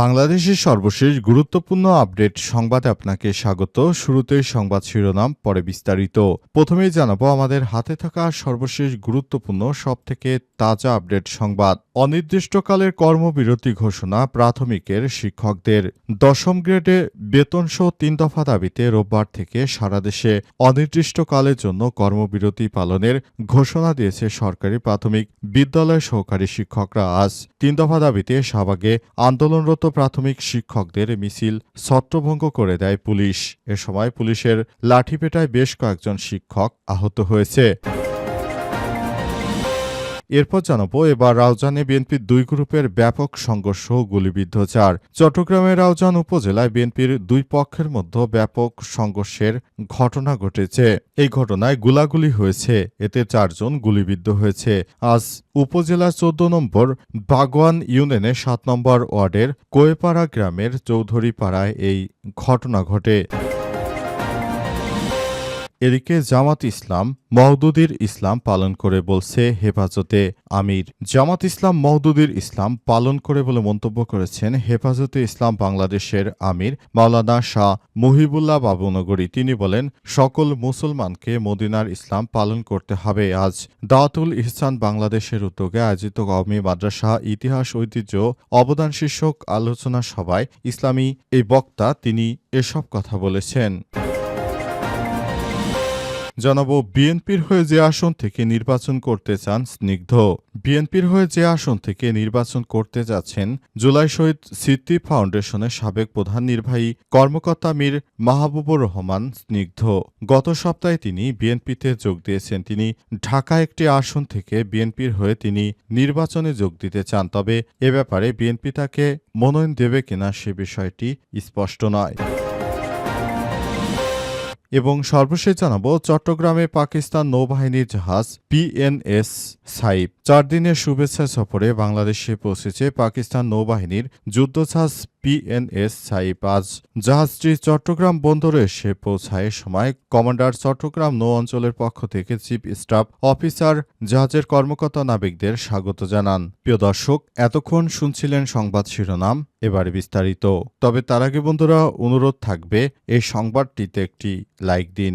বাংলাদেশের সর্বশেষ গুরুত্বপূর্ণ আপডেট সংবাদে আপনাকে স্বাগত। শুরুতেই সংবাদ শিরোনাম, পরে বিস্তারিত। প্রথমেই জানাব, আমাদের হাতে থাকা সর্বশেষ গুরুত্বপূর্ণ, সবথেকে তাজা আপডেট সংবাদ। অনির্দিষ্টকালের কর্মবিরতি ঘোষণা প্রাথমিকের শিক্ষকদের। দশম গ্রেডে বেতনসহ তিন দফা দাবিতে রোববার থেকে সারা দেশে অনির্দিষ্টকালের জন্য কর্মবিরতি পালনের ঘোষণা দিয়েছে সরকারি প্রাথমিক বিদ্যালয় সহকারী শিক্ষকরা। আজ তিন দফা দাবিতে শাহবাগে আন্দোলনরত প্রাথমিক শিক্ষকদের মিছিল ছত্রভঙ্গ করে দেয় পুলিশ। এ সময় পুলিশের লাঠিপেটায় বেশ কয়েকজন শিক্ষক আহত হয়েছে। এরপর জানাব, এবার রাউজানে বিএনপির দুই গ্রুপের ব্যাপক সংঘর্ষ, গুলিবিদ্ধ চার। চট্টগ্রামের রাউজান উপজেলায় বিএনপির দুই পক্ষের মধ্যে ব্যাপক সংঘর্ষের ঘটনা ঘটেছে। এই ঘটনায় গুলাগুলি হয়েছে, এতে চারজন গুলিবিদ্ধ হয়েছে। আজ উপজেলার চোদ্দ নম্বর বাগওয়ান ইউনিয়নের সাত নম্বর ওয়ার্ডের কোয়েপাড়া গ্রামের চৌধুরীপাড়ায় এই ঘটনা ঘটে। এদিকে জামাত ইসলাম মহদুদির ইসলাম পালন করে বলছে, হেফাজতে আমির। জামাত ইসলাম মহদুদির ইসলাম পালন করে বলে মন্তব্য করেছেন হেফাজতে ইসলাম বাংলাদেশের আমির মাওলানা শাহ মুহিবুল্লাহ বাবুনগরী তিনি বলেন, সকল মুসলমানকে মদিনার ইসলাম পালন করতে হবে। আজ দাওয়াতুল ইহসান বাংলাদেশের উদ্যোগে আয়োজিত কওমি মাদ্রাসা ইতিহাস ঐতিহ্য অবদান শীর্ষক আলোচনা সভায় ইসলামী এই বক্তা তিনি এসব কথা বলেছেন। জানাব বিএনপির হয়ে যে আসন থেকে নির্বাচন করতে চান স্নিগ্ধ। বিএনপির হয়ে যে আসন থেকে নির্বাচন করতে যাচ্ছেন জুলাই শহীদ স্মৃতি ফাউন্ডেশনের সাবেক প্রধান নির্বাহী কর্মকর্তা মীর মাহবুবুর রহমান স্নিগ্ধ। গত সপ্তাহে তিনি বিএনপিতে যোগ দিয়েছেন। তিনি ঢাকা একটি আসন থেকে বিএনপির হয়ে তিনি নির্বাচনে যোগ দিতে চান। তবে এ ব্যাপারে বিএনপি তাকে মনোনয়ন দেবে কিনা সে বিষয়টি স্পষ্ট নয়। এবং সর্বশেষ জানাব, চট্টগ্রামে পাকিস্তান নৌবাহিনীর জাহাজ পিএনএস সাইব চার দিনের শুভেচ্ছা সফরে বাংলাদেশে পৌঁছেছে পাকিস্তান নৌবাহিনীর যুদ্ধজাহাজ পিএনএস সাইব। আজ জাহাজটি চট্টগ্রাম বন্দরে এসে পৌঁছায় সময় কমান্ডার চট্টগ্রাম নৌ অঞ্চলের পক্ষ থেকে চিফ স্টাফ অফিসার জাহাজের কর্মকর্তা নাবিকদের স্বাগত জানান। প্রিয় দর্শক, এতক্ষণ শুনছিলেন সংবাদ শিরোনাম, এবারে বিস্তারিত। তবে তার আগে বন্ধুরা, অনুরোধ থাকবে, এই সংবাদটিতে একটি লাইক দিন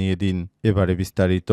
দিন এবারে বিস্তারিত।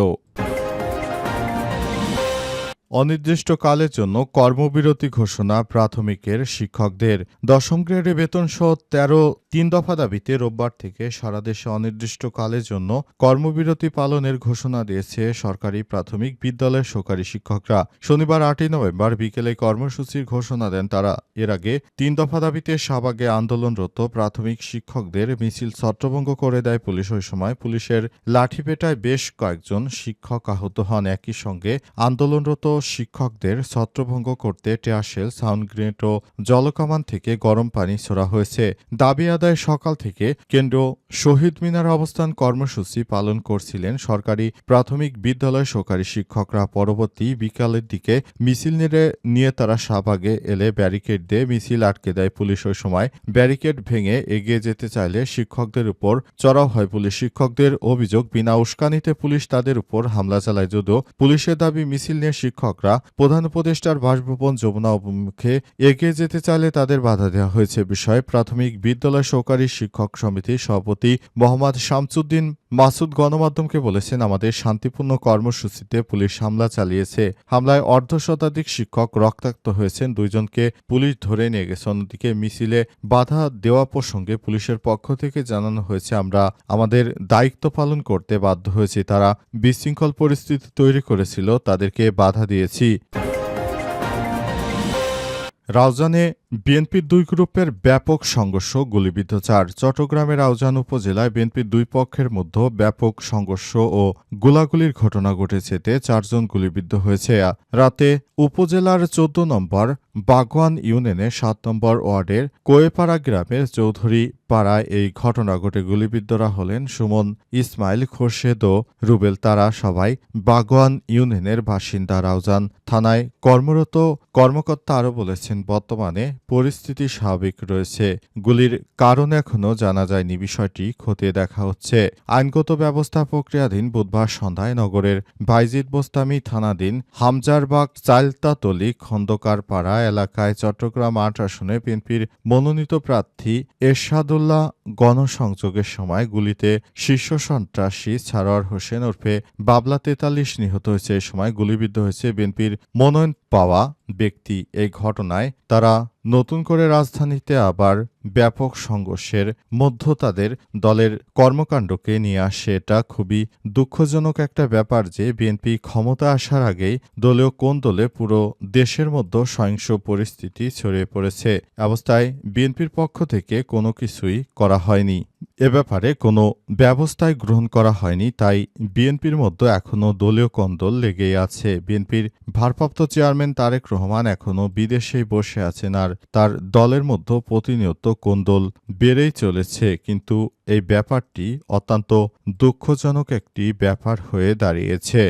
অনির্দিষ্টকালের জন্য কর্মবিরতি ঘোষণা প্রাথমিকের শিক্ষকদের। দশম গ্রেডে বেতন সহ তেরো তিন দফা দাবিতে রোববার থেকে সারা দেশে অনির্দিষ্টকালের জন্য কর্মবিরতি পালনের ঘোষণা দিয়েছে সরকারি প্রাথমিক বিদ্যালয়ের সহকারী শিক্ষকরা। শনিবার আটই নভেম্বর বিকেলে কর্মসূচির ঘোষণা দেন তারা। এর আগে তিন দফা দাবিতে শাহবাগে আন্দোলনরত প্রাথমিক শিক্ষকদের মিছিল ছত্রভঙ্গ করে দেয় পুলিশ। ওই সময় পুলিশের লাঠিপেটায় বেশ কয়েকজন শিক্ষক আহত হন। একই সঙ্গে আন্দোলনরত শিক্ষকদের ছত্রভঙ্গ করতে টেয়ারশেল, সাউন্ড গ্রেনেড ও জলকামান থেকে গরম পানি ছোড়া হয়েছে। দাবি আদায় সকাল থেকে কেন্দ্র শহীদ মিনার অবস্থান কর্মসূচি পালন করছিলেন সরকারি প্রাথমিক বিদ্যালয় সহকারী শিক্ষকরা। পরবর্তী বিকালের দিকে মিছিল নিয়ে তারা শাহবাগে এলে ব্যারিকেড দিয়ে মিছিল আটকে দেয় পুলিশ। ওই সময় ব্যারিকেড ভেঙে এগিয়ে যেতে চাইলে শিক্ষকদের উপর চড়াও হয় পুলিশ। শিক্ষকদের অভিযোগ, বিনা উস্কানিতে পুলিশ তাদের উপর হামলা চালায়। যদিও পুলিশের দাবি, মিছিল নিয়ে শিক্ষকরা প্রধান উপদেষ্টার বাসভবন যমুনা অভিমুখে এগিয়ে যেতে চাইলে তাদের বাধা দেওয়া হয়েছে। বিষয়ে প্রাথমিক বিদ্যালয় সহকারী শিক্ষক সমিতির সভাপতি মোহাম্মদ শামসুদ্দিন মাসুদ গণমাধ্যমকে বলেছেন, আমাদের শান্তিপূর্ণ কর্মসূচিতে পুলিশ হামলা চালিয়েছে। হামলায় অর্ধ শতাধিক শিক্ষক রক্তাক্ত হয়েছেন, দুইজনকে পুলিশ ধরে নিয়ে গেছে। অন্যদিকে মিছিলে বাধা দেওয়া প্রসঙ্গে পুলিশের পক্ষ থেকে জানানো হয়েছে, আমরা আমাদের দায়িত্ব পালন করতে বাধ্য হয়েছি। তারা বিশৃঙ্খল পরিস্থিতি তৈরি করেছিল, তাদেরকে বাধা দিয়েছি। রাউজানে বিএনপির দুই গ্রুপের ব্যাপক সংঘর্ষ, গুলিবিদ্ধ চার। চট্টগ্রামের আউজান উপজেলায় বিএনপির দুই পক্ষের মধ্যে ব্যাপক সংঘর্ষ ও গোলাগুলির ঘটনা ঘটেছে। এতে চারজন গুলিবিদ্ধ হয়েছে। রাতে উপজেলার চোদ্দ নম্বর বাগওয়ান ইউনিয়নে সাত নম্বর ওয়ার্ডের কোয়েপাড়া গ্রামের চৌধুরী পাড়ায় এই ঘটনা ঘটে। গুলিবিদ্ধরা হলেন সুমন, ইসমাইল, খোরশেদ ও রুবেল। তারা সবাই বাগওয়ান ইউনিয়নের বাসিন্দা। রাউজান থানায় কর্মরত কর্মকর্তা আরও বলেছেন, বর্তমানে পরিস্থিতি স্বাভাবিক রয়েছে। গুলির কারণ এখনও জানা যায়নি বিষয়টি। খতিয়ে দেখা হচ্ছে, আইনগত ব্যবস্থা প্রক্রিয়াধীন বুধবার সন্ধ্যায় নগরের বাইজিদ বোস্তামি থানাধীন হামজারবাগ চাইলতাতলি খন্দকার পাড়া এলাকায় চট্টগ্রাম আট আসনে বিএনপির মনোনীত প্রার্থী এরশাদুল্লাহ গণসংযোগের সময় গুলিতে শীর্ষ সন্ত্রাসী ছারোয়ার হোসেন ওরফে বাবলা তেতাল্লিশ নিহত হয়েছে। এ সময় গুলিবিদ্ধ হয়েছে বিএনপির মনোনয়ন পাওয়া ব্যক্তি। এই ঘটনায় তারা নতুন করে রাজধানীতে আবার ব্যাপক সংঘর্ষের মধ্য তাদের দলের কর্মকাণ্ডকে নিয়ে আসে। এটা খুবই দুঃখজনক একটা ব্যাপার যে বিএনপি ক্ষমতা আসার আগেই দলীয় কোন দলে পুরো দেশের মধ্যে সহিংস পরিস্থিতি ছড়িয়ে পড়েছে। অবস্থায় বিএনপির পক্ষ থেকে কোনো কিছুই করা হয়নি। এ ব্যাপারে কোনো ব্যবস্থায় গ্রহণ করা হয়নি, তাই বিএনপির মধ্যে এখনও দলীয় কন্দল লেগেই আছে। বিএনপির ভারপ্রাপ্ত চেয়ারম্যান তারেক রহমান এখনও বিদেশেই বসে আছেন আর তার দলের মধ্যে প্রতিনিয়ত কোন্দল বেড়েই চলেছে, কিন্তু এই ব্যাপারটি অত্যন্ত দুঃখজনক একটি ব্যাপার হয়ে দাঁড়িয়েছে।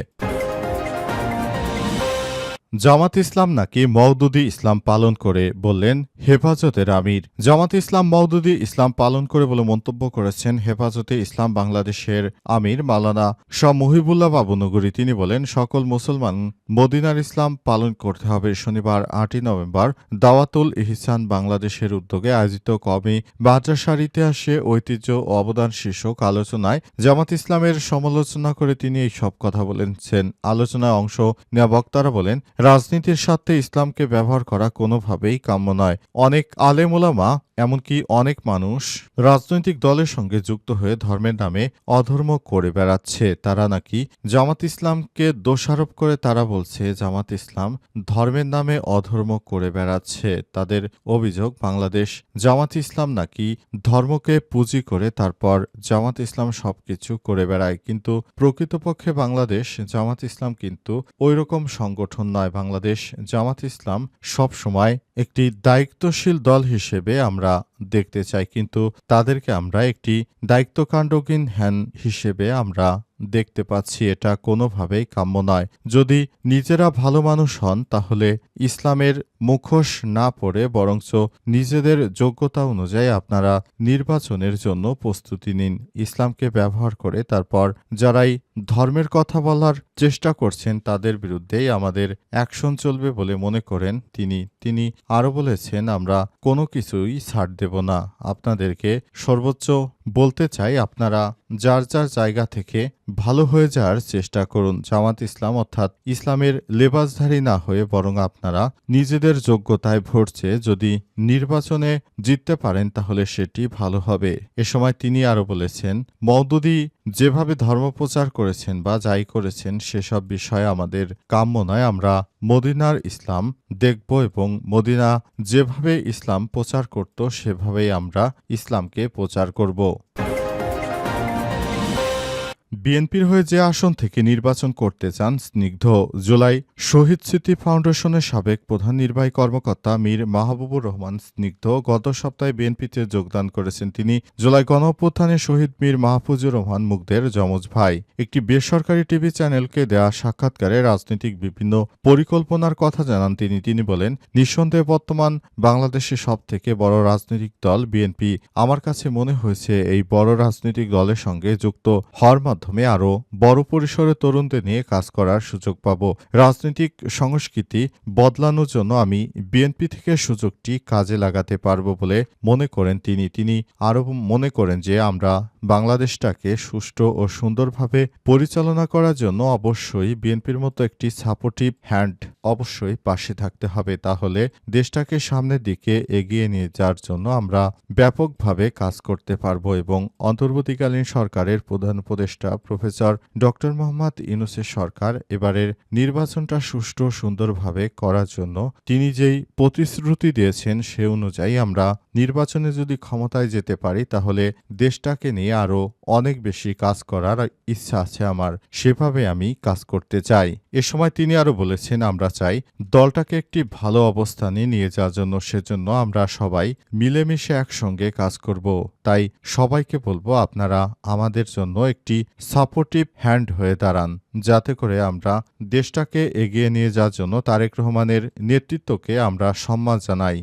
জামাত ইসলাম নাকি মওদুদি ইসলাম পালন করে বললেন, হেফাজতের আমির। জামাত ইসলাম মওদুদি ইসলাম পালন করে বলে মন্তব্য করেছেন হেফাজতে ইসলাম বাংলাদেশের আমির মালানা শাহ মুহিবুল্লাহ বাবুনগরী। তিনি বলেন, সকল মুসলমান মদিনার ইসলাম পালন করতে হবে। শনিবার আটই নভেম্বর দাওয়াতুল ইহসান বাংলাদেশের উদ্যোগে আয়োজিত কমি মাদ্রাসার ইতিহাসে ঐতিহ্য ও অবদান শীর্ষক আলোচনায় জামাত ইসলামের সমালোচনা করে তিনি এই সব কথা বলেছেন। আলোচনায় অংশ নেওয়া বক্তারা বলেন রাজনীতির স্বার্থে ইসলামকে ব্যবহার করা কোনোভাবেই কাম্য নয়। অনেক আলেমোলামা এমনকি অনেক মানুষ রাজনৈতিক দলের সঙ্গে যুক্ত হয়ে ধর্মের নামে অধর্ম করে বেড়াচ্ছে। তারা নাকি জামাত ইসলামকে দোষারোপ করে, তারা বলছে জামাত ইসলাম ধর্মের নামে অধর্ম করে বেড়াচ্ছে। তাদের অভিযোগ, বাংলাদেশ জামাত ইসলাম নাকি ধর্মকে পুঁজি করে তারপর জামাত ইসলাম সবকিছু করে বেড়ায়। কিন্তু প্রকৃতপক্ষে বাংলাদেশ জামাত ইসলাম কিন্তু ওইরকম সংগঠন নয়। বাংলাদেশ জামাত ইসলাম সব সময় একটি দায়িত্বশীল দল হিসেবে আমরা দেখতে চাই, কিন্তু তাদেরকে আমরা একটি দায়িত্বকাণ্ডহীন হ্যান হিসেবে আমরা দেখতে পাচ্ছি। এটা কোনোভাবেই কাম্য নয়। যদি নিজেরা ভালো মানুষ হন, তাহলে ইসলামের মুখোশ না পড়ে বরঞ্চ নিজেদের যোগ্যতা অনুযায়ী আপনারা নির্বাচনের জন্য প্রস্তুতি নিন। ইসলামকে ব্যবহার করে তারপর যারাই ধর্মের কথা বলার চেষ্টা করছেন তাদের বিরুদ্ধেই আমাদের অ্যাকশন চলবে বলে মনে করেন তিনি। তিনি আরও বলেছেন, আমরা কোনো কিছুই ছাড় দেব না। আপনাদেরকে সর্বোচ্চ বলতে চাই, আপনারা যার যার জায়গা থেকে ভালো হয়ে যাওয়ার চেষ্টা করুন। জামাত ইসলাম অর্থাৎ ইসলামের লেবাসধারী না হয়ে বরং আপনারা নিজেদের যোগ্যতায় ভোট চেয়ে যদি নির্বাচনে জিততে পারেন তাহলে সেটি ভালো হবে। এ সময় তিনি আরও বলেছেন, মওদুদি যেভাবে ধর্মপ্রচার করেছেন বা যাই করেছেন, সেসব বিষয়ে আমাদের কাম্য নয়। আমরা মদিনার ইসলাম দেখব এবং মদিনা যেভাবে ইসলাম প্রচার করত, সেভাবেই আমরা ইসলামকে প্রচার করব। বিএনপির হয়ে যে আসন থেকে নির্বাচন করতে চান স্নিগ্ধ, জুলাই শহীদ স্মৃতি ফাউন্ডেশনের সাবেক প্রধান নির্বাহী কর্মকর্তা মীর মাহবুবুর রহমান স্নিগ্ধ গত সপ্তাহে বিএনপিতে যোগদান করেছেন তিনি। জুলাই গণঅভ্যুত্থানে শহীদ মীর মাহফুজুর রহমান মুগদের যমজ ভাই। একটি বেসরকারি টিভি চ্যানেলকে দেয়া সাক্ষাৎকারে রাজনৈতিক বিভিন্ন পরিকল্পনার কথা জানান তিনি। তিনি বলেন, নিঃসন্দেহে বর্তমান বাংলাদেশে সব থেকে বড় রাজনৈতিক দল বিএনপি। আমার কাছে মনে হয়েছে এই বড় রাজনৈতিক দলের সঙ্গে যুক্ত হওয়ার মাধ্যমে আরও বড় পরিসরে তরুণদের নিয়ে কাজ করার সুযোগ পাব। রাজনৈতিক সংস্কৃতি বদলানোর জন্য আমি বিএনপি থেকে সুযোগটি কাজে লাগাতে পারব বলে মনে করেন তিনি। তিনি আরও মনে করেন যে আমরা বাংলাদেশটাকে সুষ্ঠু ও সুন্দরভাবে পরিচালনা করার জন্য অবশ্যই বিএনপির মতো একটি সাপোর্টিভ হ্যান্ড অবশ্যই পাশে থাকতে হবে। তাহলে দেশটাকে সামনের দিকে এগিয়ে নিয়ে যাওয়ার জন্য আমরা ব্যাপকভাবে কাজ করতে পারব এবং অন্তর্বর্তীকালীন সরকারের প্রধান উপদেষ্টা প্রফেসর ডক্টর মোহাম্মদ ইউনুসের সরকার এবারের নির্বাচনটা সুষ্ঠু সুন্দরভাবে করার জন্য তিনি যেই প্রতিশ্রুতি দিয়েছেন সে অনুযায়ী আমরা নির্বাচনে যদি ক্ষমতায় যেতে পারি, তাহলে দেশটাকে নিয়ে আরও অনেক বেশি কাজ করার ইচ্ছা আছে আমার। সেভাবে আমি কাজ করতে চাই। এ সময় তিনি আরও বলেছেন, আমরা চাই দলটাকে একটি ভালো অবস্থানে নিয়ে যাওয়ার জন্য। সেজন্য আমরা সবাই মিলেমিশে একসঙ্গে কাজ করব। তাই সবাইকে বলব, আপনারা আমাদের জন্য একটি সাপোর্টিভ হ্যান্ড হয়ে দাঁড়ান। যাতে করে আমরা দেশটাকে এগিয়ে নিয়ে যাওয়ার জন্য তারেক রহমানের নেতৃত্বকে আমরা সম্মান জানাই।